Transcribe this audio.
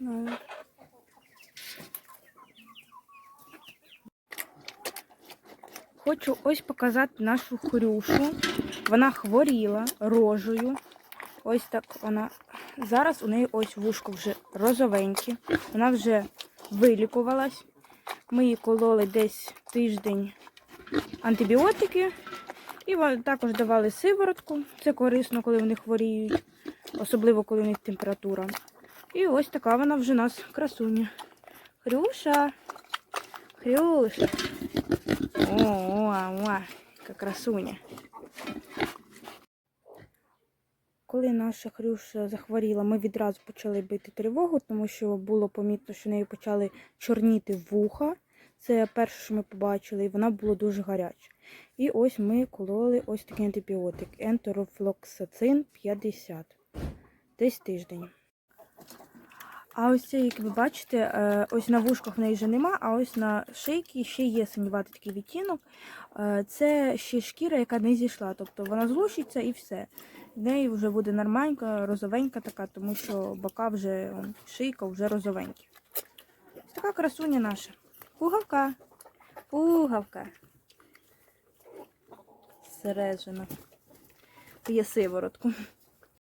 знаю. Хочу ось показати нашу хрюшу. Вона хворіла рожею. Ось так вона. Зараз у неї ось вушко вже розовеньке. Вона вже вилікувалась. Ми її кололи десь тиждень антибіотики. І також давали сиворотку. Це корисно, коли вони хворіють, особливо коли у них температура. І ось така вона вже у нас красуня. Хрюша. Хрюша. О, о, яка красуня. Коли наша Хрюша захворіла, ми відразу почали бити тривогу, тому що було помітно, що в неї почали чорніти вуха. Це перше, що ми побачили, і вона була дуже гаряча. І ось ми кололи ось такий антибіотик ентерофлоксацин 50. Десь тиждень. А ось це, як ви бачите, е, ось на вушках в неї вже нема, а ось на шийці ще є синюватий такий відтінок. Е, Це ще шкіра, яка не зійшла. Тобто вона злущиться і все. В неї вже буде нормальненька, розовенька така, тому що бока вже, шийка вже розовенькі. Ось така красуня наша. Пугавка. Пугавка. Сережина. Є сиворотку.